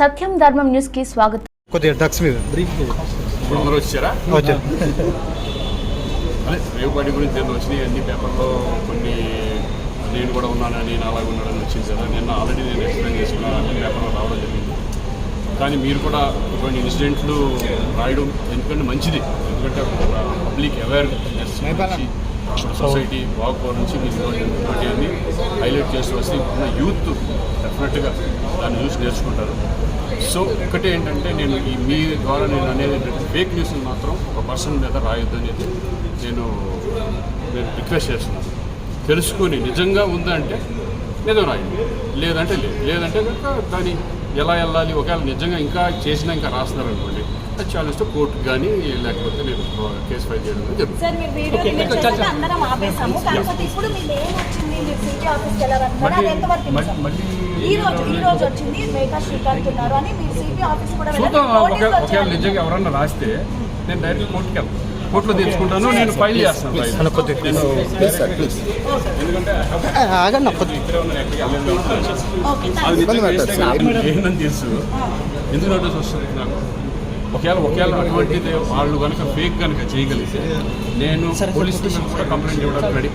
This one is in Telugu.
సత్యం ధర్మం న్యూస్కి స్వాగతం. కొద్దిగా డ్రగ్స్ మీద వచ్చారా? అదే గురించి నేను వచ్చినాయి? అన్ని పేపర్లో కొన్ని నేను కూడా ఉన్నానని నేను అలాగ ఉన్నానని వచ్చింది కదా. నిన్న ఆల్రెడీ నేను ఎక్స్ప్లెయిన్ చేసుకున్నాను అన్ని పేపర్లో రావడం జరిగింది. కానీ మీరు కూడా ఇటువంటి ఇన్సిడెంట్లు రాయడం ఎందుకంటే మంచిది. ఎందుకంటే పబ్లిక్ అవేర్నెస్ సొసైటీ బాగుపో నుంచి మీరు హైలైట్ చేసి వస్తే ఉన్న యూత్ డెఫినెట్గా దాన్ని చూసి నేర్చుకుంటారు. సో ఒకటే ఏంటంటే నేను ఈ మీ ద్వారా నేను అనేది ఏంటంటే ఫేక్ న్యూస్ మాత్రం ఒక పర్సన్ మీద రాయొద్దు అనేది నేను నేను రిక్వెస్ట్ చేస్తున్నాను. తెలుసుకొని నిజంగా ఉందంటే నిజం రాయండి. లేదంటే లేదు. లేదంటే కనుక దాన్ని ఎలా వెళ్ళాలి? ఒకవేళ నిజంగా ఇంకా చేసినా ఇంకా రాస్తున్నారు అది చాలిస్తే కోర్టుకు కానీ లేకపోతే నేను కేసు ఫైల్ చేయడం ఒకవేళ. నిజంగా ఎవరన్నా రాస్తే నేను డైరెక్ట్ కోర్టుకి వెళ్తాను. కోర్టులో తెచ్చుకుంటాను నేను ఫైల్ చేస్తాను ఎందుకంటే. ఓకే, అది. నిజంగా తెలుసు. ఎందుకు నోటీస్ వస్తుంది నాకు? ఒకవేళ ఒకవేళ అటువంటిది వాళ్ళు కనుక ఫేక్ కనుక చేయగలిగితే నేను పోలీస్ కూడా కంప్లైంట్ ఇవ్వడానికి రెడీ.